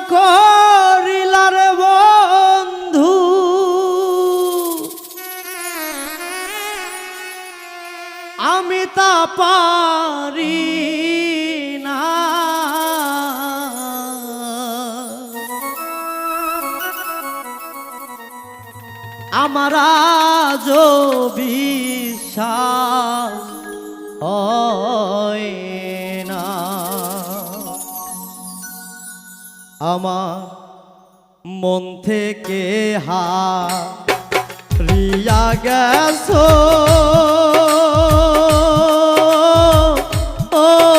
করিলার বন্ধু। আমি তা পারি না। আমার আজ বিশ্বাস আমার মন থেকে হা রিয়া গেছো। ও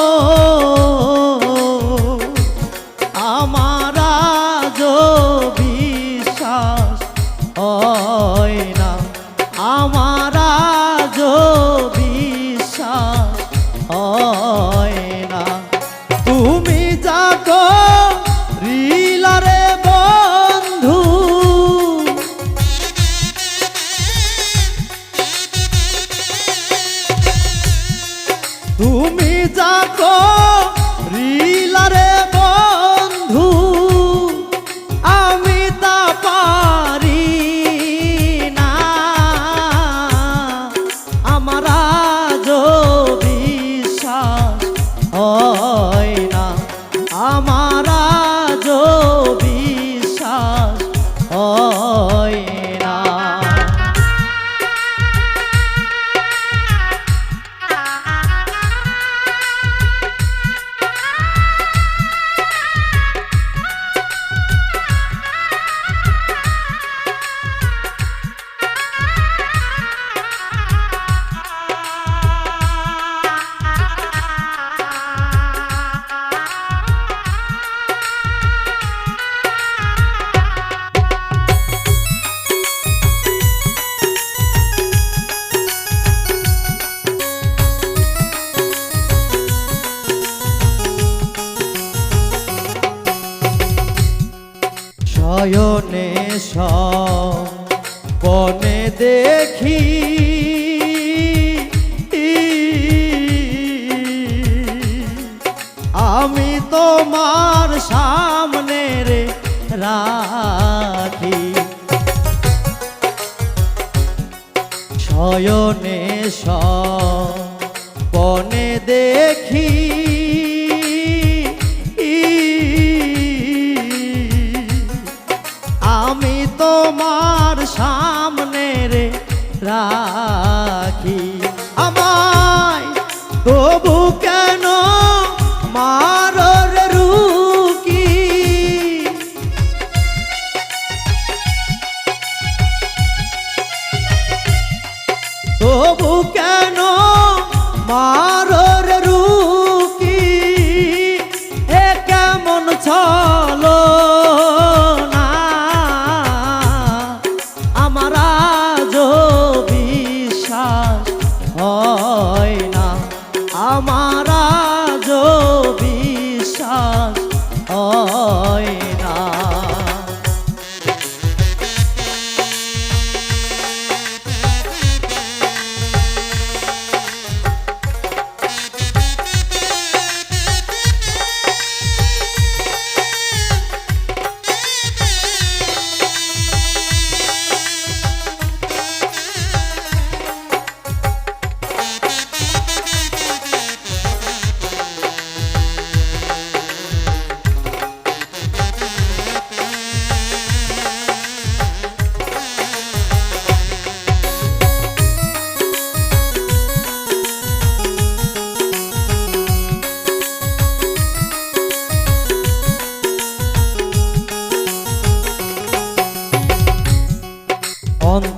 শয়নে বনে দেখি। আমি তোমার সামনে রে রাখি। শয়নে বনে দেখি।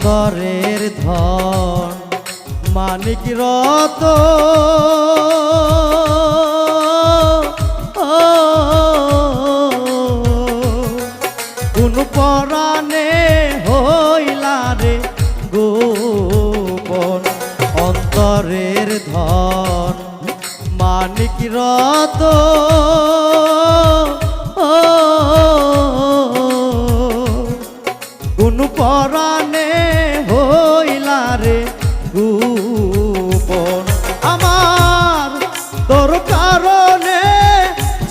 অন্তরের ধন মানিক রত কোন পরাণে হইলা রে ধন মানিক রত কোন পরাণে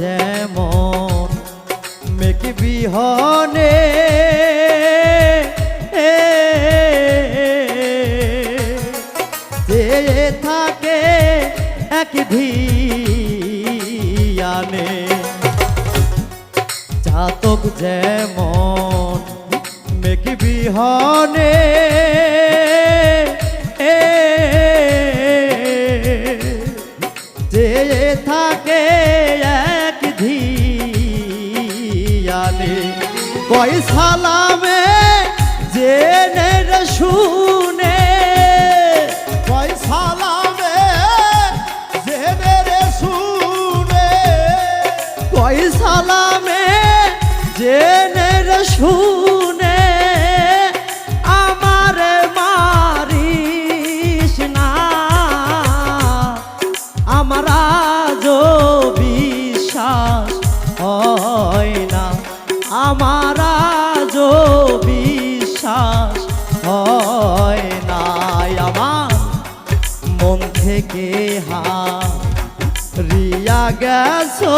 যেমন মেঘ বিহনে থাকে এক ধিয়ানে। চাতক যেমন মেঘ বিহনে থাকে এক ধিয়ানে। কয় সালামে জেনে শুনে। কয় সালামে শুনে। কয় সালামে শুনে। আজও বিশ্বাস হয় না। আমার আজও বিশ্বাস হয় না। আমার মন থেকে হা রিয়া গেছো।